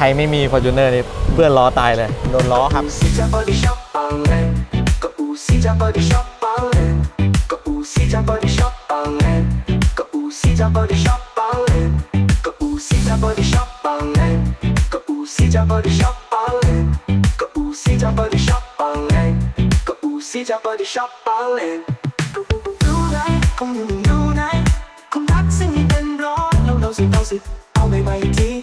ครไม่มี f o r t u n e r นี่เพื่อนล้อตายเลย โดนล้อครับ Don't sit, don't sit, I'll make my tea.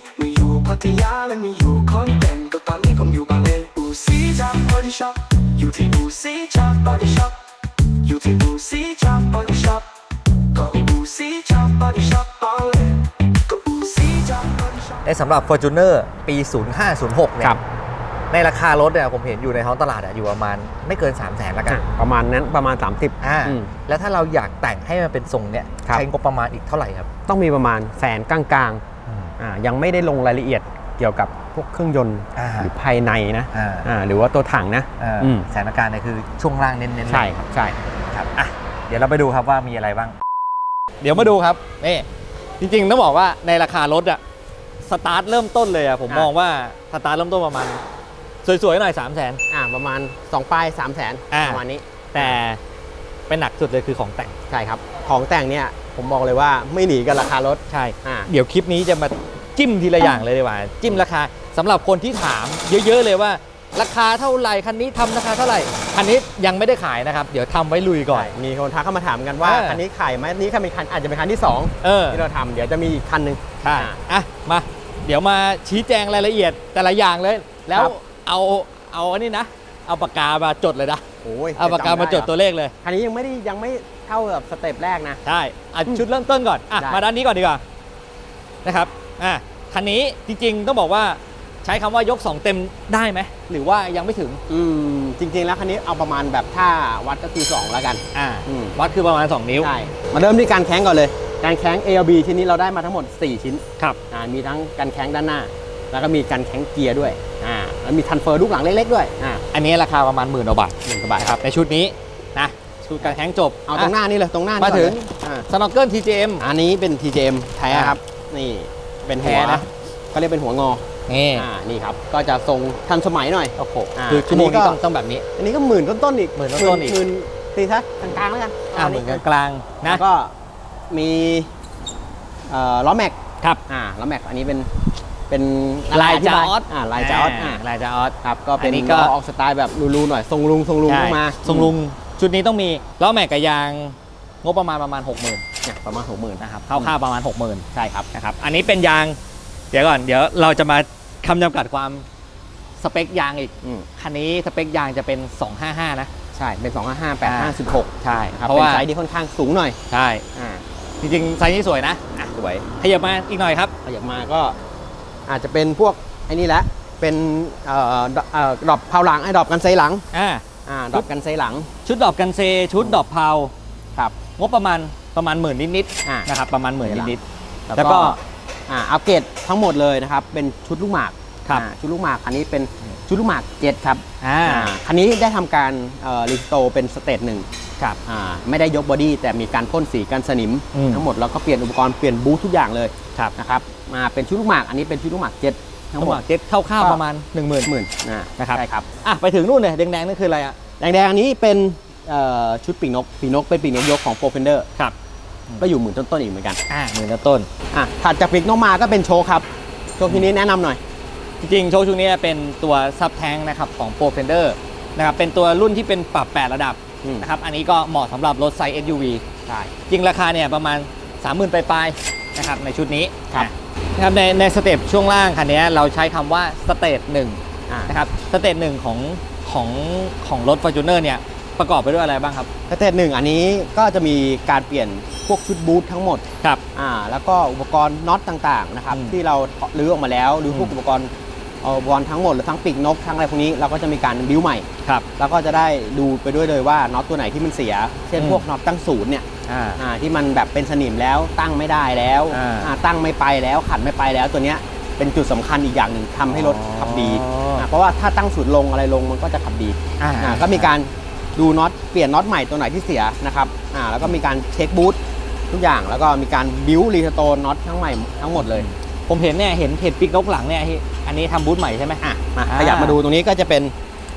พัทยาและไม่อยู่คอนแก่นก็ตอนนี้ผมอยู่บางเลนอูซีจากบอดี้ช็อปอยู่ที่อูซีจากบอดี้ช็อปอยู่ที่อูซีจากบอดี้ช็อปก็อูซีจากบอดี้ช็อปบางเลนก็อูซีจากบอดี้ช็อปในสำหรับ Fortuner ปี 0506 เนี่ครัยบในราคารถเนี่ยผมเห็นอยู่ในท้องตลาดอะอยู่ประมาณไม่เกิน 3 0 0แสนละกันอะประมาณนั้นประมาณ 30อ่าอืม แล้วถ้าเราอยากแต่งให้มันเป็นทรงเนี่ยครับ ใช้งบประมาณอีกเท่าไหร่ครับ ต้องมีประมาณแสนกลางๆอ่า ยังไม่ได้ลงรายละเอียดเกี่ยวกับพวกเครื่องยนต์อ่าหรือภายในนะอ่าอ่าหรือว่าตัวถังนะอ่าอืมสถานการณ์เนี่ยคือช่วงล่างเน้นๆใช่ครับใช่ครับอะเดี๋ยวเราไปดูครับว่ามีอะไรบ้าง เดี๋ยวมาดูครับนี่จริงๆต้องบอกว่าในราคารถอะสตาร์ทเริ่มต้นเลยอะผมอะมองว่าสตาร์ทเริ่มต้นประมาณสวยๆหน่อย3 0 0 0 0นอ่าประมาณ2ป้าย3 0 0แสนอ่าประมาณนี้ แต่เป็นหนักสุดเลยคือของแต่งใช่ครับ ของแต่งเนี่ยผมบอกเลยว่าไม่หนีกับราคารถใช่อ่าเดี๋ยวคลิปนี้จะมา จิ้มทีละอย่างเลยดีกว่าจิ้มราคาสำหรับคนที่ถามเยอะๆเลยว่า ราคาเท่าไหร่คันนี้ทำราคาเท่าไหร่คันนี้ยังไม่ได้ขายนะครับ เดี๋ยวทำไว้ลุยก่อนใช่มีคนทักเข้ามาถามกันว่าเออคันนี้ขายไหมอันนี้คันเป็นคันอาจจะเป็นคันที่2เออที่เราทำเดี๋ยวจะมีอีกคันหนึ่งใช่อ่าอะมาเดี๋ยวมาชี้แจงรายละเอียดแต่ละอย่างเลย แล้วครับเอาเอาอันนี้นะ เอาปากกามาจดเลยนะโอ้ยเอาปากกามาจดตัวเลขเลยคันนี้ยังไม่ได้ยังไม่เท่ากับสเต็ปแรกนะใช่อะชุดเริ่มต้นก่อนอะได้มาด้านนี้ก่อนดีกว่านะครับ อะคันนี้จริงๆต้องบอกว่าใช้คำว่ายก 2 เต็มได้ไหม หรือว่ายังไม่ถึง อืมจริง ๆ แล้วคันนี้เอาประมาณแบบถ้าวัดก็คือ2แล้วกัน อ่า อืม วัดคือประมาณ 2 นิ้ว ใช่ มาเริ่มที่การแข้งก่อนเลย การแข้ง ALB ชิ้นนี้เราได้มาทั้งหมด 4 ชิ้นครับ อ่ามีทั้งการแข้งด้านหน้า แล้วก็มีการแข้งเกียร์ด้วยอ่าแล้วมีทันเฟอร์ลูกหลังเล็กๆด้วยอ่าอันนี้ราคาประมาณหมื่นกว่าบาทหนึ่งกระบะนะครับในชุดนี้นะชุดการแข่งจบเอาตรงหน้านี่เลยตรงหน้านี่มาถึงก่อนเลยอ่าสโนว์เกิล TJM อันนี้เป็น TJM แท้อ่าครับ นี่ เป็นหัวแท้นะ ก็เรียกเป็นหัวงอนี่อ่านี่ครับ ก็จะทรงทันสมัยหน่อย โอ้โหอ่าคือชั่วโมงอันนี้นี้ก็ ต้องต้องแบบนี้ อันนี้ก็หมื่นต้นๆอีกหมื่นต้นๆอีก หมื่นตีซะกลางๆแล้วกันอ่าเหมือนกันกลางๆนะ แล้วก็มีเอ่อล้อแม็กครับ อ่าล้อแม็กอันนี้เป็นเป็นลายจาออสอ่าลายจาออสอ่าลายจาออส ครับก็เป็นอันนี้ก็ ล้อออกสไตล์แบบรูๆหน่อยทรงลุงทรงลุงใช่เข้ามา ทรงลุงชุดนี้ต้องมีล้อแม็กกับยาง งบประมาณประมาณ 60,000เนี่ยประมาณหกหมื่นนะครับคร่าวๆประมาณ 60,000ใช่ครับนะครับอันนี้เป็นยาง เดี๋ยวก่อนเดี๋ยวเราจะมาคำจำกัดความสเปคยางอีกอืม คันนี้สเปคยางจะเป็น 255 นะ ใช่ เป็น 2 5 5 8 5 16ใช่นะครับเพราะเป็นว่า ไซส์ที่ค่อนข้างสูงหน่อย ใช่ อ่าจริงๆไซส์นี้สวยนะอะสวยขยับมาอีกหน่อยครับ ขยับมาก็อาจจะเป็นพวกไอ้นี่แหละ เป็นเอ่อดเอ่อดรอปเผาหลังไอ้ดรอปกันไซหลัง อ่า อ่าดรอปกันไซหลัง ชุดดอกกันเซ ชุดดอกเพาครับ งบประมาณประมาณหมื่นนิดอ่าๆนะครับประมาณหมื่นนิด แล้วแล้วก็ก็อ่าอัปเกรดทั้งหมดเลยนะครับ เป็นชุดลูกหมากครับ อ่าชุดลูกหมากคันนี้เป็นชุดลูกหมากเจ็ดครับๆอ่าอ่าคันนี้ได้ทำการรีสโตเป็นสเตจหนึ่งครับ อ่าไม่ได้ยกบอดี้แต่มีการพ่นสีกันสนิม อืม ทั้งหมดแล้วก็เปลี่ยนอุปกรณ์เปลี่ยนบูททุกอย่างเลยครับนะครับมาเป็นชุดลูกหมากอันนี้เป็นชุดลูกหมากเจ็ดทั้งทั้งหหมมดดเจ็ดคร่าวก็ๆประมาณ 1 0,000 หมื่นนะนะครับ ใช่ครับ อะไปถึงนู่นเลยแดงๆนั่นคืออะไรอะ แดงๆอันนี้เป็นเอ่อ ชุดปีกนกปีกนกเป็นปีกนกยกของโปรเฟนเดอร์ครับก็อยู่หมื่นต้นๆอีกเหมือนกันอ่าหมื่นต้นอะถัดจากปีกนกมาก็เป็นโชว์ครับโชว์ทีนี้แนะนำหน่อย จริงๆโชว์ชุดนี้เป็นตัวซับแทงนะครับของ Pro Fender นะครับเป็นตัวรุ่นที่เป็นปรับ 8 ระดับอืมนะครับอันนี้ก็เหมาะสำหรับรถไซส์ SUV ใช่จริงราคาเนี่ยประมาณ 30,000ปลายๆนะครับในชุดนี้ครับนะครับในในสเต็ปช่วงล่างคันนี้เราใช้คำว่าสเตจหนึ่งอ่านะครับสเตจหนึ่งของของของรถ Fortuner เนี่ย ประกอบไปด้วยอะไรบ้างครับ สเตจหนึ่งอันนี้ก็จะมีการเปลี่ยนพวกชุดบูททั้งหมดครับอ่าแล้วก็อุปกรณ์น็อตต่างๆนะครับอืมที่เรารื้อออกมาแล้วหรือพวกอืม อุปกรณ์เอาอุปกรณ์ทั้งหมดหรือทั้งปีกนกทั้งอะไรพวกนี้เราก็จะมีการบิ้วใหม่ ครับ แล้วก็จะได้ดูไปด้วยเลยว่าน็อตตัวไหนที่มันเสีย เช่นอืม พวกน็อตตั้งศูนย์เนี่ยอ่า อ่าที่มันแบบเป็นสนิมแล้วตั้งไม่ได้แล้วอ่าอ่าตั้งไม่ไปแล้วขันไม่ไปแล้วตัวเนี้ยเป็นจุดสำคัญอีกอย่างหนึ่งทำให้รถขับดีอ๋ออ่าเพราะว่าถ้าตั้งศูนย์ลงอะไรลงมันก็จะขับดีอ่า อ่าก็มีการ ดูน็อตเปลี่ยนน็อตใหม่ตัวไหนที่เสียนะครับอ่าแล้วก็มีการเช็คบูททุกอย่างแล้วก็มีการบิ้วรีสโตนน็อตทั้งใหม่ทั้งหมดเลย ผมเห็นเนี่ยเห็นเห็นปีกนกหลังเนี่ยที่อันนี้ทำบูธใหม่ใช่ไหมอะมาอ่าขยับมาดูตรงนี้ก็จะเป็น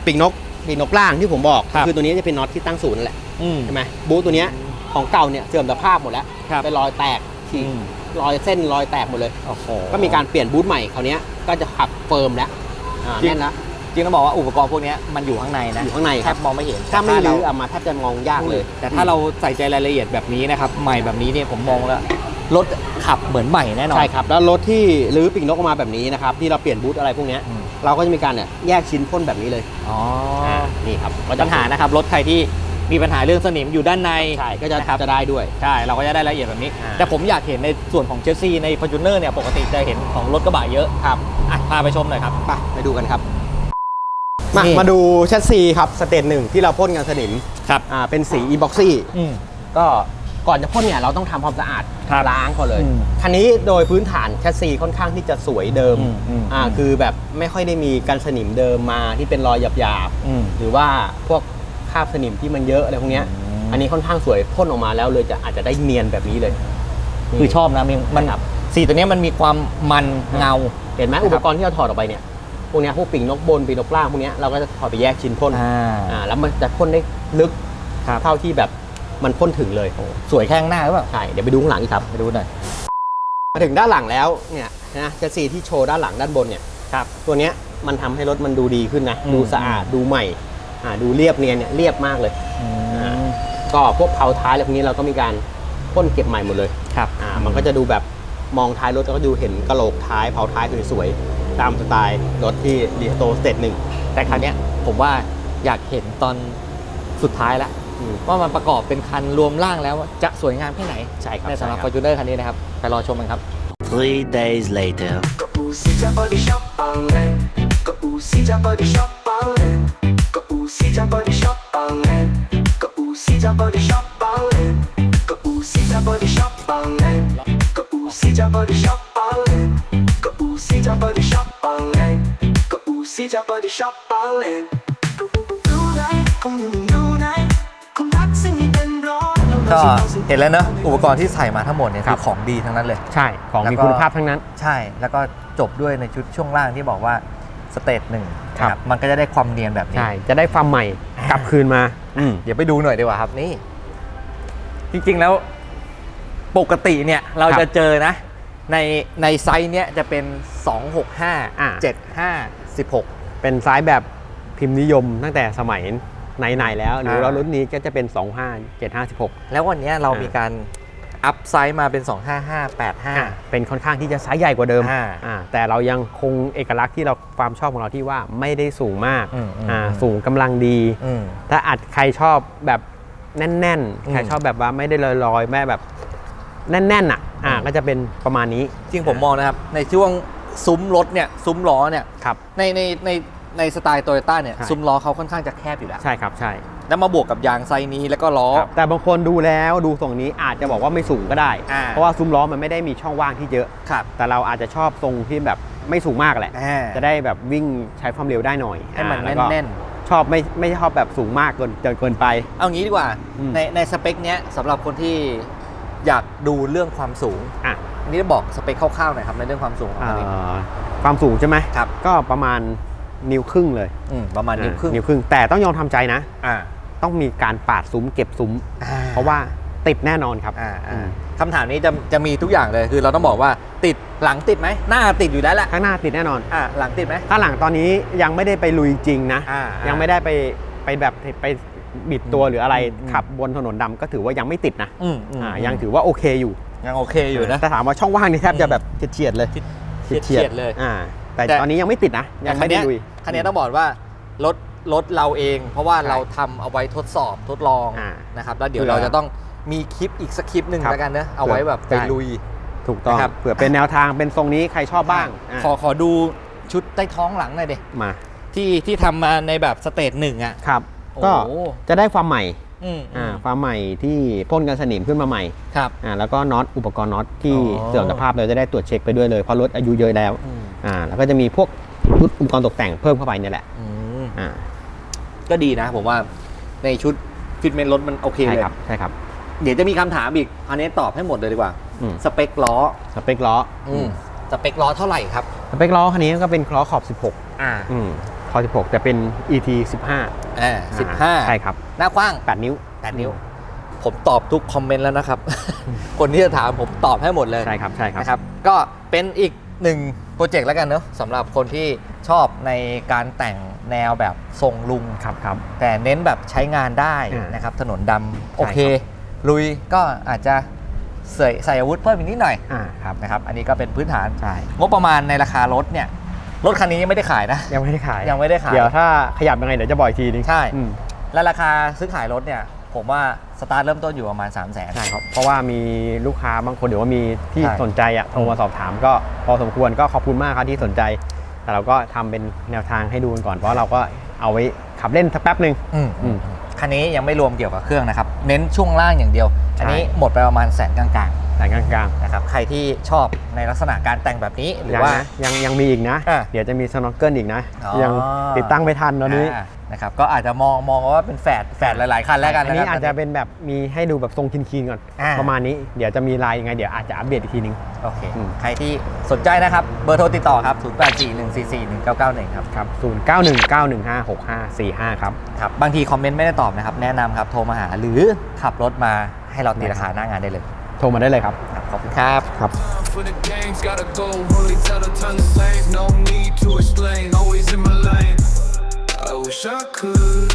ปีกนกปีกนกล่างที่ผมบอกครับคือตัวนี้จะเป็นน็อตที่ตั้งศูนย์นั่นแหละอืมใช่ไหมบูธตัวเนี้ยของเก่าเนี่ยเสื่อมสภาพหมดแล้วครับเป็นรอยแตกฉีกอืมรอยเส้นรอยแตกหมดเลยโอ้โหก็มีการเปลี่ยนบูธใหม่คราวเนี้ยก็จะขับเฟิร์มแล้วอ่าจริงแน่นแล้ว จริงต้องบอกว่าอุปกรณ์พวกเนี้ยมันอยู่ข้างในนะอยู่ข้างในแทครับบมองไม่เห็นถ้าไม่แต่รื้อเรเอามาแทบจะมองยากเลย แต่ถ้าเราใส่ใจรายละเอียดแบบนี้นะครับใหม่แบบนี้เนี่ยผมมองแล้วรถขับเหมือนใหม่แน่นอน ใช่ครับ แล้วรถที่รื้อปีกนกออกมาแบบนี้นะครับ ที่เราเปลี่ยนบูธอะไรพวกเนี้ยอืม เราก็จะมีการเนี่ยแยกชิ้นพ่นแบบนี้เลยอ๋ออ่านี่ครับก็จะปัญหานะครับรถใครที่มีปัญหาเรื่องสนิมอยู่ด้านในใช่ก็จะนะครับ จะได้ด้วย ใช่ เราก็จะได้รายละเอียดแบบนี้ อ่า แต่ผมอยากเห็นในส่วนของเจสซี่ใน f o r t u n e r เนี่ย ปกติจะเห็นของรถกระบะเยอะครับอะพาไปชมหน่อยครับ ไปไปดูกันครับ มานี่ มาดูแชสซีครับสเตจหนึ่งที่เราพ่นกันสนิมครับอ่าเป็นสีอีบ็อกซี่อืม ก็ก่อนจะพ่นเนี่ยเราต้องทำความสะอาดครับล้างก่อนเลย อืมคันนี้โดยพื้นฐานแชสซีค่อนข้างที่จะสวยเดิมอืมอืมอ่าคือแบบไม่ค่อยได้มีกันสนิมเดิมมาที่เป็นรอยหยาบอืมๆหรือว่าพวกคราบสนิมที่มันเยอะอะไรพวกเนี้ยอืม อันนี้ค่อนข้างสวยพ่นออกมาแล้วเลยจะอาจจะได้เนียนแบบนี้เลยคือชอบนะมันมันครับ สีตัวเนี้ยมันมีความมันเงา เห็นไหมครับอุปกรณ์ที่เราถอดออกไปเนี่ย พวกเนี้ยพวกปีกนกบนปีกนกล่างพวกเนี้ยเราก็จะถอดไปแยกชิ้นพ่นอ่าอ่าแล้วมันจะพ่นได้ลึกครับเท่าที่แบบมันพ่นถึงเลยสวยแค่ข้างหน้าหรือเปล่าใช่เดี๋ยวไปดูข้างหลังอีกครับไปดูหน่อยมาถึงด้านหลังแล้วเนี่ยนะแชสซีที่โชว์ด้านหลังด้านบนเนี่ยครับตัวเนี้ยมันทำให้รถมันดูดีขึ้นนะอืมดูสะอาดดูใหม่อ่าดูเรียบเนียนเนี่ยเรียบมากเลยอืมก็พวกเผาท้ายอะไรพวกนี้เราก็มีการพ่นเก็บใหม่หมดเลยครับอ่ามันก็จะดูแบบมองท้ายรถแล้วก็ดูเห็นกระโหลกท้ายเผาท้ายสวยๆ ตามสไตล์รถที่รีสโตสเตจหนึ่งแต่คราวเนี้ยผมว่าอยากเห็นตอนสุดท้ายแล้วอืมว่ามันประกอบเป็นคันรวมร่างแล้วจะสวยงามแค่ไหนใช่ครับในสำหรับใช่ f ค o รั r t u n e r คันนี้นะครับ ไปรอชมกันครับ Three days later. ก็อูซี่จากบอดี้ช็อปบางเลนก็อูซี่จากบอดี้ช็อปบางเลนก็อูซี่จากบอดี้ช็อปบางเลนก็อูซี่จากบอดี้ช็อปบางเลนก็อูซี่จากบอดี้ช็อปบางเลนก็อูซี่จากบอดี้ช็อป ก็อูซี่จากบอดี้ช็อปบางเลนดูไหนคงอยู่ดูไหนคงรักสิ่งที่เป็นร้อนก็เห็นแล้วเนอะอุปกรณ์ที่ใส่มาทั้งหมดเนี่ยคือของดีทั้งนั้นเลย ใช่ของมีแล้วก็คุณภาพทั้งนั้น ใช่แล้วก็จบด้วยในชุดช่วงล่างที่บอกว่าสเตจหนึ่งครับ นะมันก็จะได้ความเนียนแบบนี้ ใช่จะได้ความใหม่กลับคืนมาเดี๋ยวไปดูหน่อยดีกว่าครับนี่ จริงๆแล้วปกติเนี่ยเราครับจะเจอนะ ในในไซส์เนี้ยจะเป็นอ่า265 75 16 เป็นไซส์แบบพิมพ์นิยมตั้งแต่สมัยไหนๆแล้ว หรือว่าอ่ารุ่นนี้ก็จะเป็น 25 756 แล้ววันเนี้ยเราอ่ามีมีการอัพไซส์มาเป็น 255อ่า85 เป็นค่อนข้างที่จะไซส์ใหญ่กว่าเดิมอ่าอ่าแต่เรายังคงเอกลักษณ์ที่เราความชอบของเราที่ว่าไม่ได้สูงมากอืมอืมอ่าอืมสูงกำลังดีอืมถ้าอัดใครชอบแบบแน่นอืมๆใครชอบแบบว่าไม่ได้ลอยๆ แม่แบบแน่นๆอะอ่าอืมก็จะเป็นประมาณนี้ จริงผมมองนะครับ ในช่วง ซุ้มรถเนี่ยซุ้มล้อเนี่ยครับ ในในในในสไตล์โตโยต้าเนี่ยใช่ ซุ้มล้อเขาค่อนข้างจะแคบอยู่แล้ว ใช่ครับใช่แล้วมาบวกกับยางไซส์นี้แล้วก็ล้อ ครับแต่บางคนดูแล้วดูทรงนี้อาจจะบอกว่าไม่สูงก็ได้ อ่า เพราะว่าซุ้มล้อมันไม่ได้มีช่องว่างที่เยอะ ครับแต่เราอาจจะชอบทรงที่แบบไม่สูงมากแหละ อ่าจะได้แบบวิ่งใช้ความเร็วได้หน่อยให้มันอ่าแล้วก็แน่นชอบไม่ไม่ชอบแบบสูงมากเกินจนเกินไปเอางี้ดีกว่า อืม ในในสเปคเนี้ยสำหรับคนที่อยากดูเรื่องความสูง อะอั นนี้บอกสเปคคร่าวๆหน่อยครับในเรื่องความสูงของเอ่คันนี้อความสูงใช่ไหมครับ ก็ประมาณนิ้วครึ่งเลยอืมประมาณนิ้วครึ่งนิ้วครึ่งแต่ต้องยอมทำใจนะอ่าต้องมีการปาดซุ้มเก็บซุ้ม เพราะว่าติดแน่นอนครับอ่าอือ่ามคำถามนี้จะจะมีทุกอย่างเลยคือเราต้องบอกว่าติดหลังติดไหมหน้าติดอยู่แล้วแหละข้างหน้าติดแน่นอนอ่าหลังติดไหมถ้าหลังตอนนี้ยังไม่ได้ไปลุยจริงนะอ่ายัยังไม่ได้ไปไปแบบไปบิดตัวหรืออะไรอืมขับบนถนนดำก็ถือว่ายังไม่ติดนะอืมอืมอ่ายังถือว่าโอเคอยู่ ยังโอเคอยู่นะ แต่ถามว่าช่องว่างนี่แทบจะแบบเฉียดๆเลยเฉียดเฉียดเลยอ่าแต่แต่ตอนนี้ยังไม่ติดนะ ยังไม่ได้ลุยคันนี้ต้องบอกว่ารถรถเราเอง เพราะว่าใช่เราทำเอาไว้ทดสอบทดลองอ่านะครับแล้วเดี๋ยวเผื่อเราจะต้องมีคลิปอีกสักคลิปหนึ่งครับแล้วกันนะเอาไว้แบบไปใช่ลุยถูกต้องนะครับเผื่อเป็นแนวทางเป็นทรงนี้ใครชอบบ้างอะขอขอดูชุดใต้ท้องหลังหน่อยเด็มาที่ที่ทำมาในแบบสเตจหนึ่งอะครับโอ้ก็โหจะได้ความใหม่ อืมอ่าความใหม่ที่พ่นกันสนิมขึ้นมาใหม่ครับอ่าแล้วก็น็อตอุปกรณ์น็อตที่อ๋อเสื่อมสภาพเราจะได้ตรวจเช็คไปด้วยเลยเพราะรถอายุเยอะแล้วอืมอ่าแล้วก็จะมีพวกชุดอุปกรณ์ตกแต่งเพิ่มเข้าไปเนี่ยแหละอืมอ่าก็ดีนะผมว่าในชุดฟิตเมนต์รถมันโอเคใช่เลยครับใช่ครับเดี๋ยวจะมีคำถามอีก อันนี้ตอบให้หมดเลยดีกว่าอืมสเปคล้อ สเปคล้อออืมสเปคล้อเท่าไหร่ครับ สเปคล้อคันนี้ก็เป็นล้อขอบอ่า16อืมขอบ 16 แต่เป็น ET 15 อ่าสิบห้าใช่ครับ หน้ากว้าง 8 นิ้ว 8 นิ้ว ผมตอบทุกคอมเมนต์แล้วนะครับ คนที่จะถามผมตอบให้หมดเลยใช่ครับใช่ครับนะครับ ก็เป็นอีกหนึ่งโปรเจกต์แล้วกันเนอะสำหรับคนที่ชอบในการแต่งแนวแบบทรงลุง ครับครับ แต่เน้นแบบใช้งานได้อ่านนะครับ ถนนดำใช่โอเค ลุยก็อาจจะใส่ใส่อาวุธเพิ่มอีกนิดหน่อยอ่าครับนะครับ อันนี้ก็เป็นพื้นฐาน ใช่ งบประมาณในราคารถเนี่ย รถคันนี้ยังไม่ได้ขายนะ ยังไม่ได้ขายยังไม่ได้ขาย เดี๋ยวถ้าขยับยังไงเดี๋ยวจะบอกอีกทีนึงใช่อืมและราคาซื้อขายรถเนี่ย ผมว่าสตาร์ทเริ่มต้นอยู่ประมาณ 3 0 0 0 0นใช่ครับ เพราะว่ามีลูกค้าบางคนหรือว่ามีที่ใช่สนใจอะโทรมาสอบถามก็พอสมควรก็ขอบคุณมากครับที่สนใจ แต่เราก็ทำเป็นแนวทางให้ดูกันก่อนเพราะเราก็เอาไว้ขับเล่นสักแป๊บหนึ่งอืมอืมคันนี้ยังไม่รวมเกี่ยวกับเครื่องนะครับ เน้นช่วงล่างอย่างเดียว อันนี้หมดไปประมาณแสนกลาง แต่กลางๆนะครับใครที่ชอบในลักษณะการแต่งแบบนี้หๆรือยังว่านะยังยังมีอีกนะอะเดี๋ยวจะมีสโนว์เกิลอีกนะอ๋อยังติดตั้งไม่ทันตอนนี้านะครับก็อาจจะมองมองว่าเป็นแฝดแฝดหลาย ๆ คันแล้วกันอันนะนี้ครับอาจจะเป็นแบบมีให้ดูแบบทรงคินๆก่อนอ่าประมาณนี้เดี๋ยวจะมีลายยังไงเดี๋ยวอาจจะอัปเดตอีกทีนึงโอเคอืมใครที่สนใจนะครับ เบอร์โทรติดต่อครับ 0841441991 ครับครับ 0919156545 ครับครับ บางทีคอมเมนต์ไม่ได้ตอบนะครับ แนะนำครับ โทรมาหาหรือขับรถมาให้เราตีราคาหน้างานได้เลย โทรมาได้เลยครับครับ ขอบคุณครับครับ for the games, gotta go. Only tell her turn the same. No need to explain. Always in my lane. I wish I could